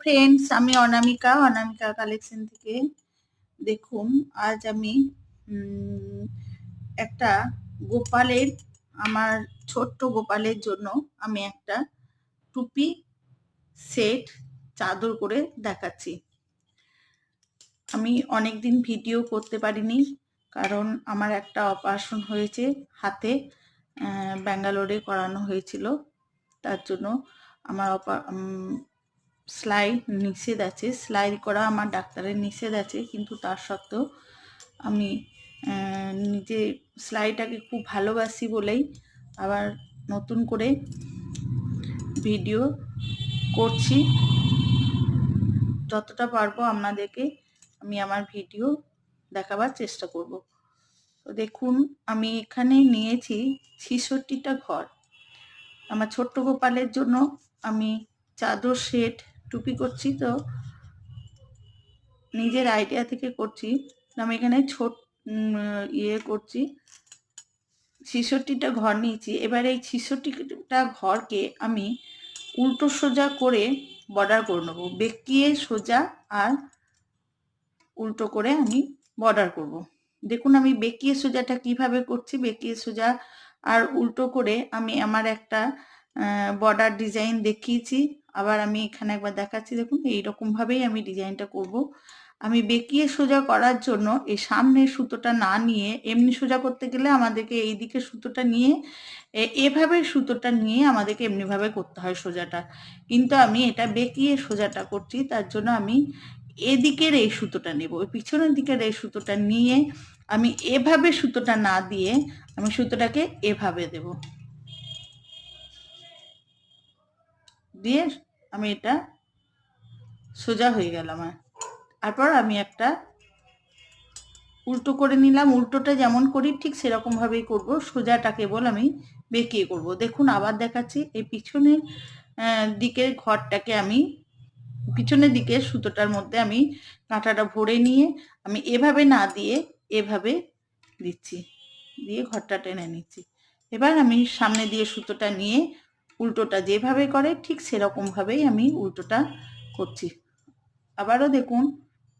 Friends আমি অনামিকা অনামিকা collection থেকে দেখুন। আজ আমি একটা গোপালের, আমার ছোট্ট গোপালের জন্য আমি একটা টুপি সেট চাদর করে দেখাচ্ছি। আমি অনেকদিন ভিডিও করতে পারিনি, কারণ আমার একটা অপারেশন হয়েছে হাতে ব্যাঙ্গালোরে করানো হয়েছিল। তার জন্য আমার সেলাই নিষেধ আছে, সেলাই করা আমার ডাক্তারের নিষেধ আছে, কিন্তু তার সত্ত্বেও আমি নিজে সেলাইটাকে খুব ভালোবাসি বলেই আবার নতুন করে ভিডিও করছি। যতটা পারব আপনাদেরকে আমি আমার ভিডিও দেখাবার চেষ্টা করব। তো দেখুন, আমি এখানে নিয়েছি ছিষট্টিটা ঘর। আমার ছোট্ট গোপালের জন্য আমি চাদর সেট টুপি করছি তো। নিজের আইডিয়া থেকে করছি। আমি এখানে ছোট ইয়ে করছি। ছিষট্টিটা ঘর নিয়েছি। এবার এই ছিষট্টিটা ঘরকে আমি উল্টো সোজা করে বর্ডার করে নেব। বেঁকিয়ে সোজা আর উল্টো করে আমি বর্ডার করব। দেখুন, আমি বেঁকিয়ে সোজাটা কীভাবে করছি। বেঁকিয়ে সোজা আর উল্টো করে আমি আমার একটা বর্ডার ডিজাইন দেখিয়েছি। আবার আমি এখানে একবার দেখাচ্ছি, দেখুন এইরকমভাবেই আমি ডিজাইনটা করব। আমি বেঁকিয়ে সোজা করার জন্য এই সামনের সুতোটা না নিয়ে, এমনি সোজা করতে গেলে আমাদেরকে এই দিকে সুতোটা নিয়ে এভাবে সুতোটা নিয়ে আমাদেরকে এমনিভাবে করতে হয় সোজাটা কিন্তু আমি এটা বেঁকিয়ে সোজাটা করছি, তার জন্য আমি এদিকের এই সুতোটা নেব পিছনের দিকের এই সুতোটা নিয়ে আমি এভাবে সুতোটা না দিয়ে আমি সুতোটাকে এভাবে দেব দিয়ে আমি এটা সোজা হয়ে গেল আমার তারপর আমি একটা উল্টো করে নিলাম, উল্টোটা যেমন করি ঠিক সেরকমভাবেই করব, সোজাটা কেবল আমি বেঁকিয়ে করব। দেখুন, আবার দেখাচ্ছি, এই পিছনের দিকের ঘরটাকে আমি, পিছনের দিকে সুতোটার মধ্যে আমি কাঁটাটা ভরে নিয়ে আমি এভাবে না দিয়ে এভাবে দিচ্ছি, দিয়ে ঘরটা টেনে নিচ্ছি। এবার আমি সামনে দিয়ে সুতোটা নিয়ে উল্টোটা যেভাবে করে, ঠিক সেরকমভাবেই আমি উল্টোটা করছি। আবারও দেখুন,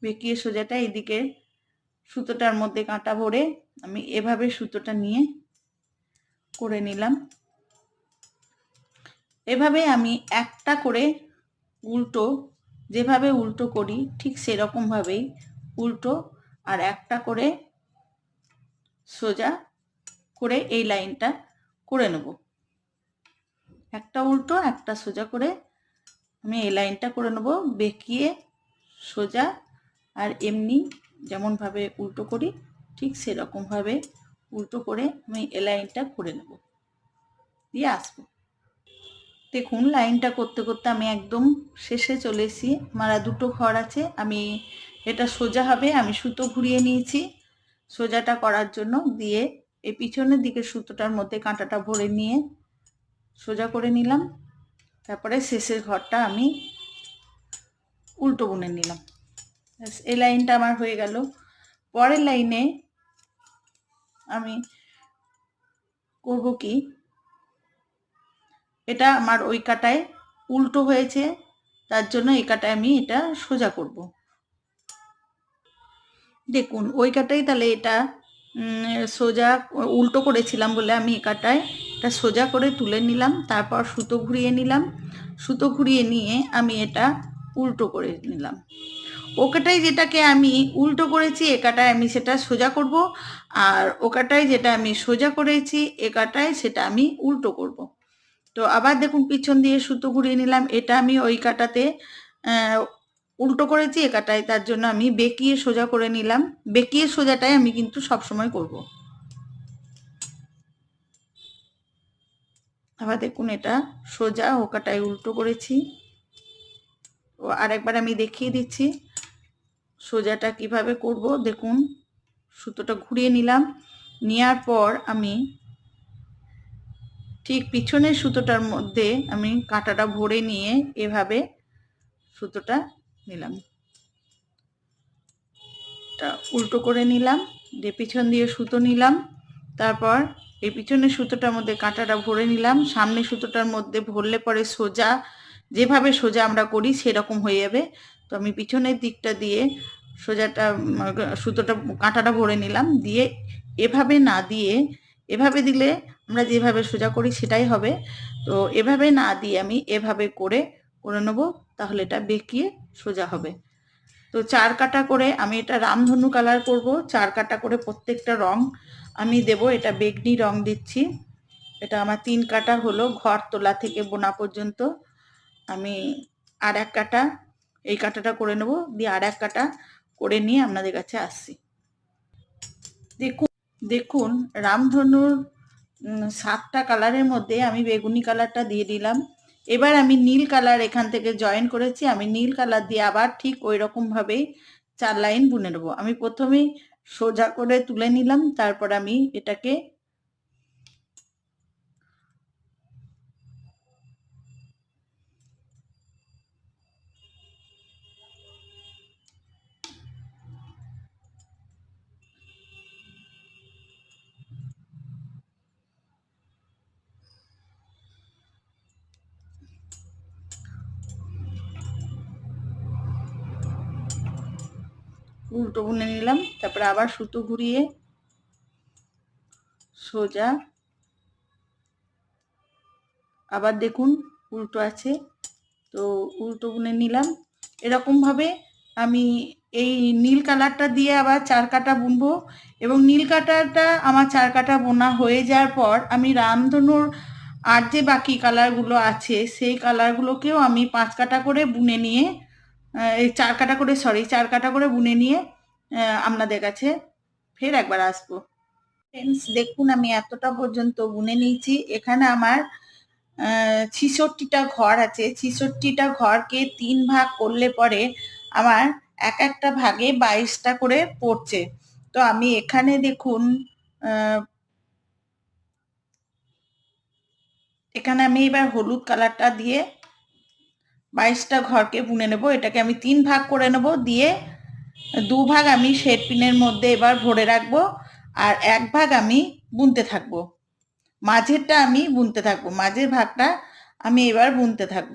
বেঁকিয়ে সোজাটা এদিকে সুতোটার মধ্যে কাঁটা ভরে আমি এভাবে সুতোটা নিয়ে করে নিলাম। এভাবে আমি একটা করে উল্টো, যেভাবে উল্টো করি, ঠিক সেরকমভাবেই উল্টো আর একটা করে সোজা করে এই লাইনটা করে নেব। একটা উল্টো, একটা সোজা করে আমি এই লাইনটা করে নেব, বেঁকিয়ে সোজা আর এমনি যেমনভাবে উল্টো করি, ঠিক সেরকমভাবে উল্টো করে আমি এই লাইনটা করে নেব। দিয়ে আসব। দেখুন, লাইনটা করতে করতে আমি একদম শেষে চলে এসেছি। আমার দুটো ঘর আছে, আমি এটা সোজা হবে, আমি সুতো ঘুরিয়ে নিয়েছি। সোজাটা করার জন্য দিয়ে এই পিছনের দিকে সুতোটার মধ্যে কাঁটাটা ভরে নিয়ে সোজা করে নিলাম। তারপরে শেষের ঘরটা আমি উল্টো বুনে নিলাম। এই লাইনটা আমার হয়ে গেল। পরের লাইনে আমি করব কি? এটা আমার ওই কাটায় উল্টো হয়েছে, তার জন্য এই কাটায় আমি এটা সোজা করব। দেখুন, ওই কাটাই তাহলে এটা সোজা উল্টো করেছিলাম বলে আমি এই কাটায় এটা সোজা করে তুলে নিলাম, তারপর সুতো ঘুরিয়ে নিলাম। সুতো ঘুরিয়ে নিয়ে আমি এটা উল্টো করে নিলাম। ওকাটাই যেটাকে আমি উল্টো করেছি, একাটায় আমি সেটা সোজা করব। আর ওকাটায় যেটা আমি সোজা করেছি, একাটায় সেটা আমি উল্টো করব। তো আবার দেখুন, পিছন দিয়ে সুতো ঘুরিয়ে নিলাম। এটা আমি ওই কাটাতে উল্টো করেছি এ কাটায় তার জন্য আমি বেঁকিয়ে সোজা করে নিলাম। বেঁকিয়ে সোজাটাই আমি কিন্তু সব সময় করব। আবার দেখুন এটা সোজা ও কাটায় উল্টো করেছি। ও আরেকবার আমি দেখিয়ে দিচ্ছি সোজাটা কীভাবে করব। দেখুন সুতোটা ঘুরিয়ে নিলাম। নেওয়ার পর আমি ঠিক পিছনের সুতোটার মধ্যে আমি কাঁটাটা ভরে নিয়ে এভাবে সুতোটা নিলাম। উল্টো করে নিলাম, দিয়ে পিছন দিয়ে সুতো নিলাম। তারপর এই পিছনের সুতোটার মধ্যে কাঁটাটা ভরে নিলাম। সামনে সুতোটার মধ্যে ভরলে পরে সোজা, যেভাবে সোজা আমরা করি সেরকম হয়ে যাবে। তো আমি পিছনের দিকটা দিয়ে সোজাটা, সুতোটা, কাঁটাটা ভরে নিলাম। দিয়ে এভাবে না দিয়ে, এভাবে দিলে আমরা যেভাবে সোজা করি সেটাই হবে। তো এভাবে না দিয়ে আমি এভাবে করে করে নেব, তাহলে এটা বেঁকিয়ে সোজা হবে। তো চার কাটা করে আমি এটা রামধনু কালার করব। চার কাটা করে প্রত্যেকটা রং। আমি দেব, এটা বেগনি রং দিচ্ছি। এটা আমার তিন কাটা হলো, ঘর তোলা থেকে বোনা পর্যন্ত। আমি আর এক কাটা, এই কাটাটা করে নেব, দিয়ে আর এক কাটা করে নিয়ে আপনাদের কাছে আসছি। দেখুন দেখুন, রামধনুর সাতটা কালারের মধ্যে আমি বেগুনি কালারটা দিয়ে দিলাম। এবার আমি নীল কালার এখান থেকে জয়েন করেছি। আমি নীল কালার দিয়ে আবার ঠিক ওই রকমভাবেই চার লাইন বুনে নেব। আমি প্রথমেই সোজা করে তুলে নিলাম তারপর আমি এটাকে উল্টো বুনে নিলাম, তারপরে আবার সুতো ঘুরিয়ে সোজা আবার দেখুন উল্টো আছে, তো উল্টো বুনে নিলাম। এরকমভাবে আমি এই নীল কালারটা দিয়ে আবার চার কাটা বুনবো এবং নীল কাটারটা আমার চার কাটা বোনা হয়ে যাওয়ার পর আমি রামধনুর আর যে বাকি কালারগুলো আছে, সেই কালারগুলোকেও আমি পাঁচ কাটা করে বুনে নিয়ে এই চার কাটা করে সরি চার কাটা করে বুনে নিয়ে আপনাদের কাছে ফের একবার আসব। ফ্রেন্ডস দেখুন, আমি এতটা পর্যন্ত বুনে নিয়েছি। এখানে আমার ছিষট্টিটা ঘর আছে। ছিষট্টিটা ঘরকে তিন ভাগ করলে পরে আমার এক একটা ভাগে বাইশটা করে পড়ছে। তো আমি এখানে দেখুন এখানে আমি এবার হলুদ কালারটা দিয়ে বাইশটা ঘরকে বুনে নেব, এটাকে আমি তিন ভাগ করে নেব, দিয়ে দু ভাগ আমি শেড পিনের মধ্যে এবার ভরে রাখব আর এক ভাগ আমি বুনতে থাকব। মাঝেরটা আমি বুনতে থাকব, মাঝের ভাগটা আমি এবার বুনতে থাকব।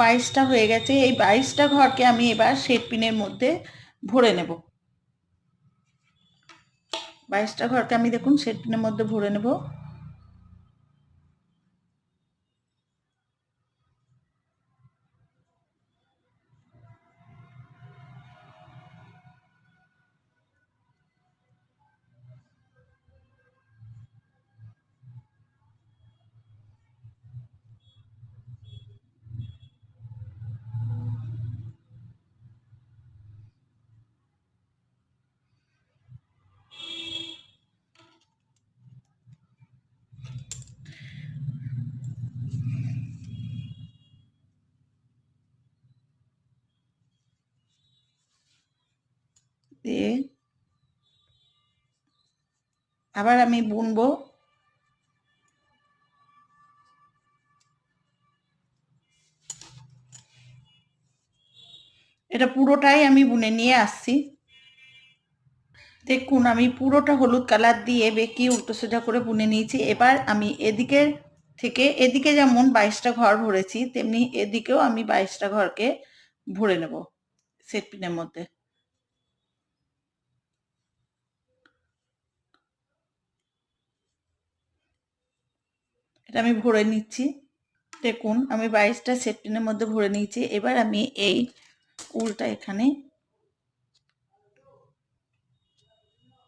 বাইশটা হয়ে গেছে। এই বাইশটা ঘরকে আমি এবার শেড পিনের মধ্যে ভরে নেব। বাইশটা ঘরকে আমি দেখুন শেড পিনের মধ্যে ভরে নেব। দিয়ে আবার আমি বুনবো। এটা পুরোটাই আমি বুনে নিয়ে আসছি। দেখুন, আমি পুরোটা হলুদ কালার দিয়ে বেঁকিয়ে উল্টো সোজা করে বুনে নিয়েছি। এবার আমি এদিকে থেকে, এদিকে যেমন বাইশটা ঘর ভরেছি, তেমনি এদিকেও আমি বাইশটা ঘরকে ভরে নেব, সেট পিনের মধ্যে। এটা আমি ভরে নিচ্ছি। দেখুন, আমি বাইশটা সেট পিনের মধ্যে ভরে নিয়েছি। এবার আমি এই উলটা এখানে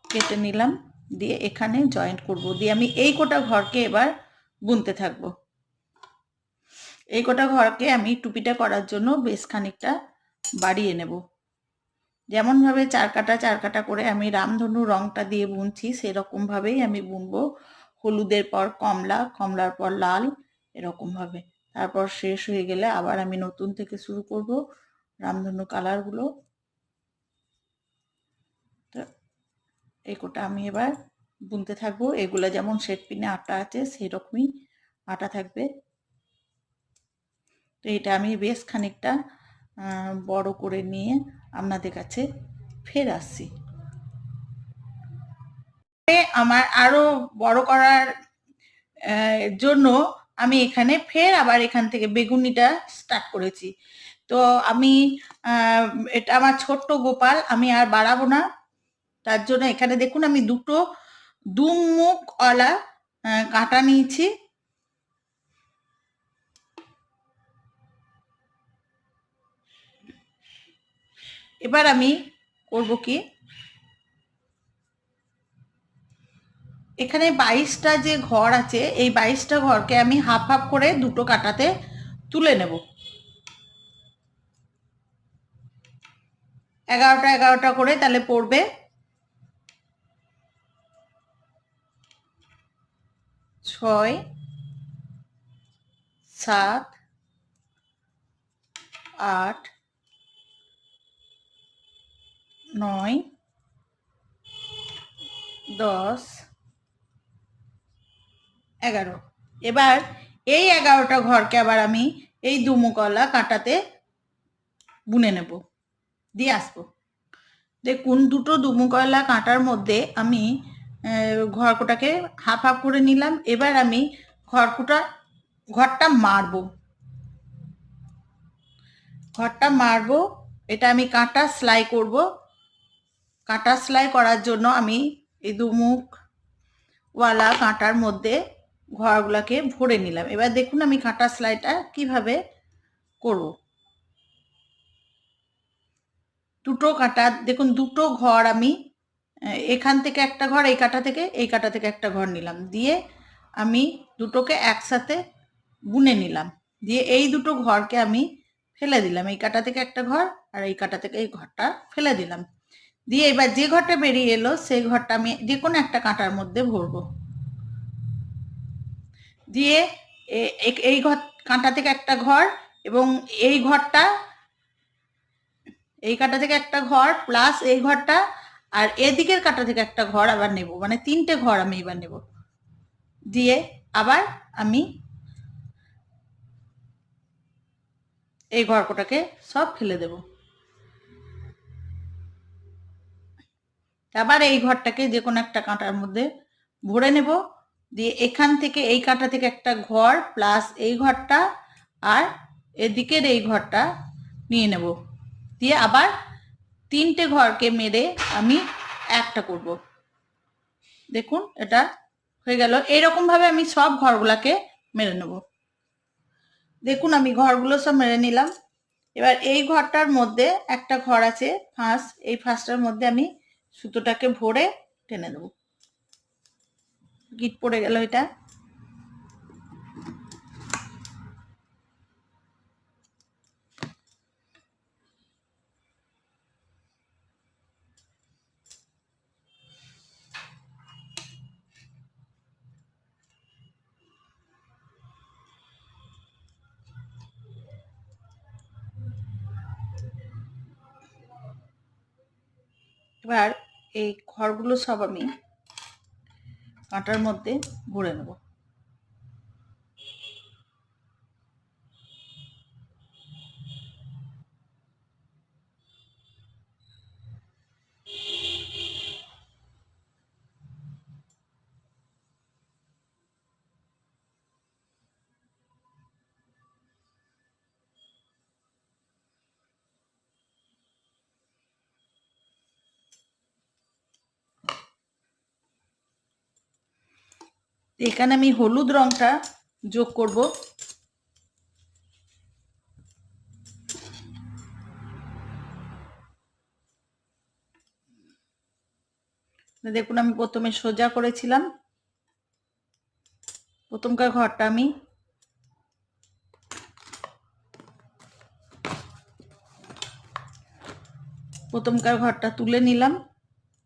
কেটে নিলাম, দিয়ে এখানে জয়েন্ট করব। দিয়ে আমি এই কোটা ঘরকে এবার বুনতে থাকব। এই কোটা ঘরকে আমি টুপিটা করার জন্য বেশ খানিকটা বাড়িয়ে নেব। যেমনভাবে চার কাটা চার কাটা করে আমি রামধনু রংটা দিয়ে বুনছি, সেরকমভাবেই আমি বুনবো। হলুদের পর কমলা, কমলার পর লাল, এরকম এরকমভাবে তারপর শেষ হয়ে গেলে আবার আমি নতুন থেকে শুরু করব রামধনু কালারগুলো তো এই কোটা আমি এবার বুনতে থাকব। এগুলো যেমন সেট পিনে আটা আছে সেই রকমই আটা থাকবে। তো এটা আমি বেশ খানিকটা বড় করে নিয়ে আপনাদের কাছে ফের আসছি। আমার আরও বড় করার জন্য আমি এখানে ফের আবার এখান থেকে বেগুনিটা স্টার্ট করেছি। তো আমি এটা আমার ছোট্ট গোপাল, আমি আর বাড়াবো না। তার জন্য এখানে দেখুন আমি দুটো দুমুখওয়ালা কাঁটা নিয়েছি। এবার আমি করব কি? এখানে বাইশটা যে ঘর আছে, এই বাইশটা ঘরকে আমি হাফ হাফ করে দুটো কাটাতে তুলে নেব। এগারোটা এগারোটা করে তাহলে পড়বে ছয়, সাত, আট, নয়, দশ এগারো। এবার এই এগারোটা ঘরকে আবার আমি এই দুমুকলা কাঁটাতে বুনে নেব। দিয়ে আসব। দেখুন, দুটো দুমুকলা কাঁটার মধ্যে আমি ঘরকোটাকে হাফ হাফ করে নিলাম। এবার আমি ঘরকুটা, ঘরটা মারবো। ঘরটা মারবো। এটা আমি কাঁটা সেলাই করব। কাঁটা সেলাই করার জন্য আমি এই দুমুখওয়ালা কাঁটার মধ্যে ঘরগুলোকে ভরে নিলাম। এবার দেখুন আমি কাঁটা সেলাইটা কীভাবে করব। দুটো কাঁটা, দেখুন দুটো ঘর আমি এখান থেকে একটা ঘর, এই কাঁটা থেকে, এই কাঁটা থেকে একটা ঘর নিলাম। দিয়ে আমি দুটোকে একসাথে বুনে নিলাম। দিয়ে এই দুটো ঘরকে আমি ফেলে দিলাম। এই কাঁটা থেকে একটা ঘর আর এই কাঁটা থেকে এই ঘরটা ফেলে দিলাম। দিয়ে এবার যে ঘরটা বেরিয়ে এলো, সেই ঘরটা আমি যে কোনো একটা কাঁটার মধ্যে ভরবো। দিয়ে এই ঘর, কাঁটা থেকে একটা ঘর এবং এই ঘরটা, এই কাঁটা থেকে একটা ঘর প্লাস এই ঘরটা আর এদিকের কাঁটা থেকে একটা ঘর আবার নেব। মানে তিনটে ঘর আমি এবার নেব। দিয়ে আবার আমি এই ঘরকোটাকে সব ফেলে দেব। আবার এই ঘরটাকে যে কোনো একটা কাঁটার মধ্যে ভরে নেব। দিয়ে এখান থেকে এই কাঁটা থেকে একটা ঘর প্লাস এই ঘরটা আর এদিকের এই ঘরটা নিয়ে নেব। দিয়ে আবার তিনটে ঘরকে মেরে আমি একটা করব। দেখুন, এটা হয়ে গেল। এইরকমভাবে আমি সব ঘরগুলাকে মেরে নেব। দেখুন, আমি ঘরগুলো সব মেরে নিলাম। এবার এই ঘরটার মধ্যে একটা ঘর আছে ফাঁস এই ফাঁসটার মধ্যে আমি সুতোটাকে ভরে টেনে দেবো গিট পড়ে গেল এটা। এবার এই ঘরগুলো সব আমি কাঁটার মধ্যে ভরে নেব। এখানে আমি হলুদ রঙটা যোগ করব। দেখুন, আমি প্রথমে সোজা করেছিলাম। প্রথমকার ঘরটা আমি প্রথমকার ঘরটা তুলে নিলাম।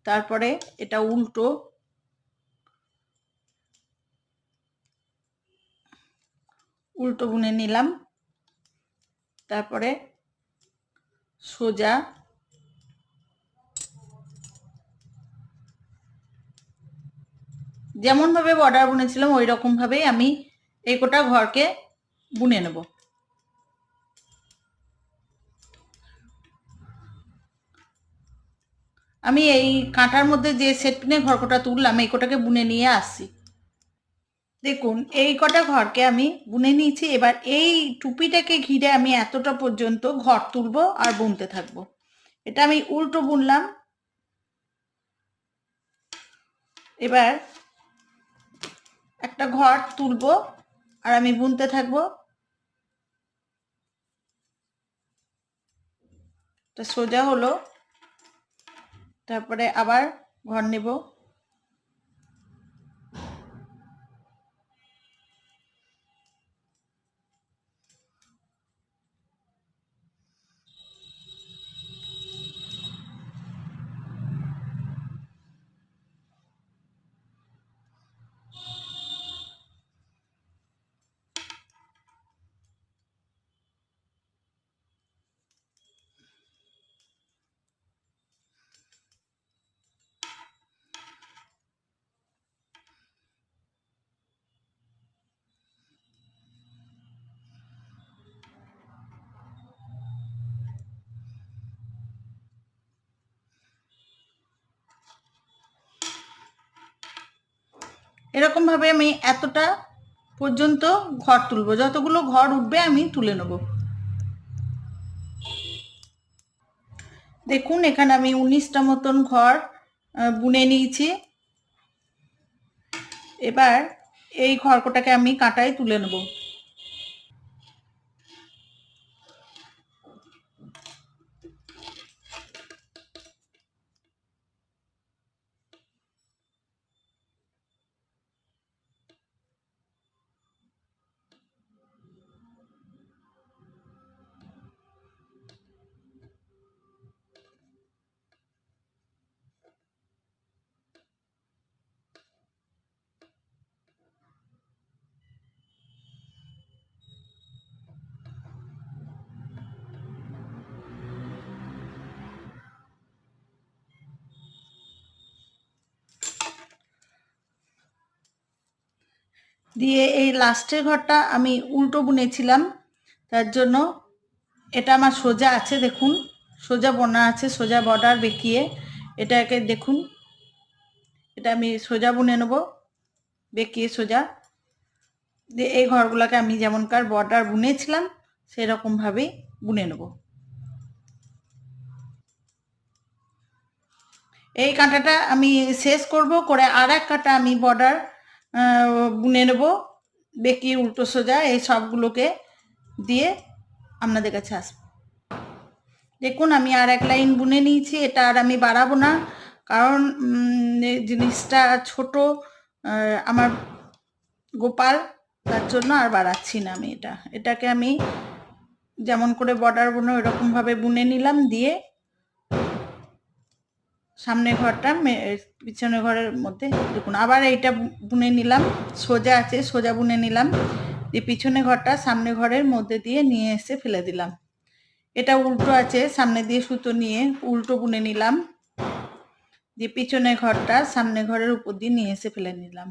তারপরে এটা উল্টো উল্টো বুনে নিলাম। তারপরে সোজা যেমনভাবে বর্ডার বুনেছিলাম ওই রকমভাবেই আমি এই কোটা ঘরকে বুনে নেব। আমি এই কাঁটার মধ্যে যে সেট পিনে ঘরকোটা তুললাম, এই কোটাকে বুনে নিয়ে আসছি দেখুন, এই কটা ঘরকে আমি বুনে নিয়েছি। এবার এই টুপিটাকে ঘিরে আমি এতটা পর্যন্ত ঘর তুলবো আর বুনতে থাকব। এটা আমি উল্টো বুনলাম। এবার একটা ঘর তুলবো আর আমি বুনতে থাকব। সোজা হলো। তারপরে আবার ঘর নেব। এরকমভাবে আমি এতটা পর্যন্ত ঘর তুলব। যতগুলো ঘর উঠবে আমি তুলে নেব। দেখুন, এখানে আমি উনিশটা মতন ঘর বুনে নিয়েছি। এবার এই ঘরকোটাকে আমি কাঁটায় তুলে নেব। দিয়ে এই লাস্টের ঘরটা আমি উল্টো বুনেছিলাম। তার জন্য এটা আমার সোজা আছে, দেখুন। সোজা বোনা আছে, সোজা বর্ডার বেঁকিয়ে এটাকে দেখুন। এটা আমি সোজা বুনে নেব, বেঁকিয়ে সোজা। দিয়ে এই ঘরগুলোকে আমি যেমনকার বর্ডার বুনেছিলাম, সেরকমভাবেই বুনে নেব। এই কাঁটাটা আমি শেষ করব, করে আর এক কাঁটা আমি বর্ডার বুনে নেব। বেঁকিয়ে উল্টো সোজা এই সবগুলোকে দিয়ে আপনাদের কাছে আসব। দেখুন, আমি আর এক লাইন বুনে নিয়েছি, এটা আর আমি বাড়াবো না। কারণ জিনিসটা ছোট আমার গোপাল, তার জন্য আর বাড়াচ্ছি না আমি এটা। এটাকে আমি যেমন করে বর্ডার বুনো এরকমভাবে বুনে নিলাম, দিয়ে সামনে ঘরটা পিছনে ঘরের মধ্যে। দেখুন, আবার এইটা বুনে নিলাম। সোজা আছে, সোজা বুনে নিলাম। দিয়ে পিছনে ঘরটা সামনে ঘরের মধ্যে দিয়ে নিয়ে এসে ফেলে দিলাম। এটা উল্টো আছে, সামনে দিয়ে সুতো নিয়ে উল্টো বুনে নিলাম। দিয়ে পিছনে ঘরটা সামনে ঘরের উপর দিয়ে নিয়ে এসে ফেলে নিলাম।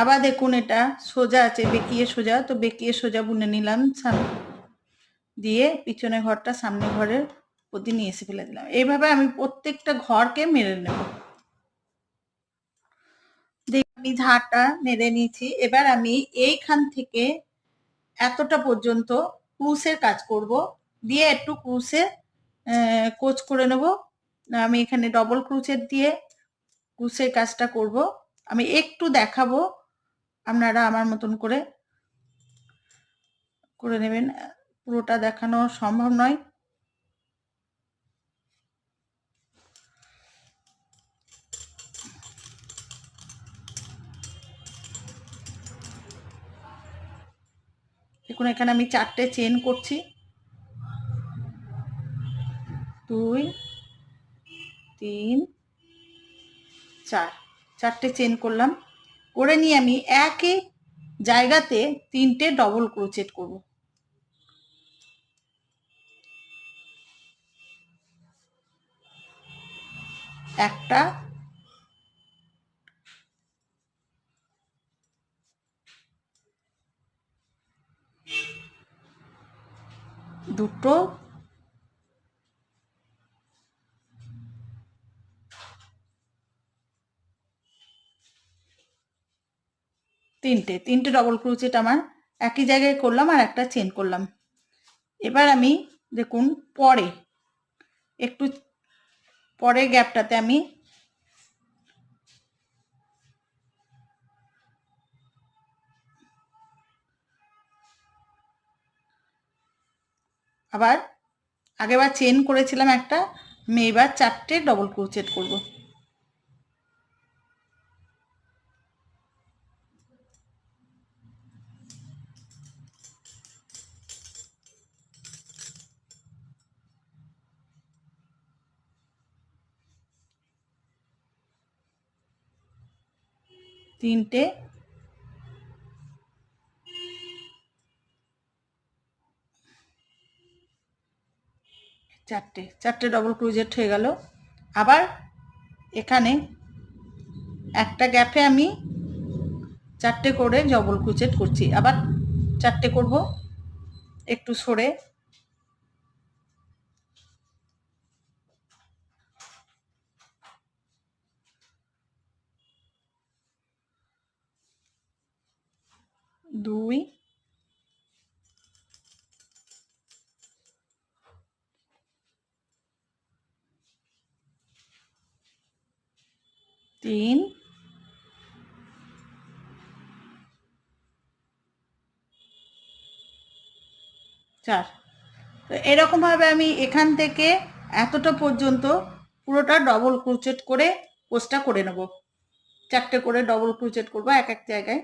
আবার দেখুন, এটা সোজা আছে, বেঁকিয়ে সোজা। তো বেঁকিয়ে সোজা বুনে নিলাম দিয়ে পিছনে ঘরটা সামনে ঘরের প্রতি নিয়ে এসে ফেলে দিলাম। এইভাবে আমি প্রত্যেকটা ঘরকে মেরে নেব। আমি ঝাড়টা মেরে নিয়েছি। এবার আমি এইখান থেকে এতটা পর্যন্ত ক্রুসের কাজ করব। দিয়ে একটু ক্রুসে কোচ করে নেব। আমি এখানে ডবল ক্রুচের দিয়ে ক্রুসের কাজটা করব। আমি একটু দেখাবো। আপনারা আমার মতন করে করে নেবেন। পুরোটা দেখানো সম্ভব নয়। দেখুন, এখানে আমি চারটে চেন করছি। দুই, তিন, চার। চারটে চেন করলাম। করে নিয়ে আমি একই জায়গাতে তিনটে ডবল ক্রোচেট করব। একটা দুটো। তিনটে তিনটে ডবল ক্রুচেট আমার একই জায়গায় করলাম আর একটা চেন করলাম। এবার আমি দেখুন পরে, একটু পরে গ্যাপটাতে আমি আবার আগেবার চেন করেছিলাম একটা আমি এবার চারটে ডবল ক্রোচেট করব। তিনটে চারটে চারটে ডবল ক্রুজেট হয়ে গেল। আবার এখানে একটা গ্যাপে আমি চারটে করে ডবল ক্রুচেট করছি। আবার চারটে করব একটু সরে। দুই তিন। চার। তো এরকমভাবে আমি এখান থেকে এতটা পর্যন্ত পুরোটা ডবল ক্রুচেট করে পোস্টটা করে নেব। চারটে করে ডবল ক্রুচেট করব এক এক জায়গায়।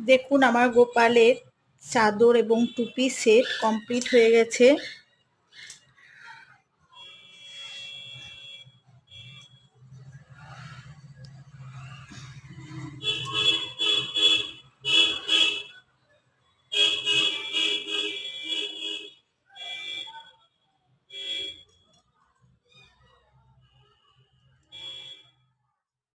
দেখুন আমার গোপালের চাদর এবং টুপি সেট কমপ্লিট হয়ে গেছে।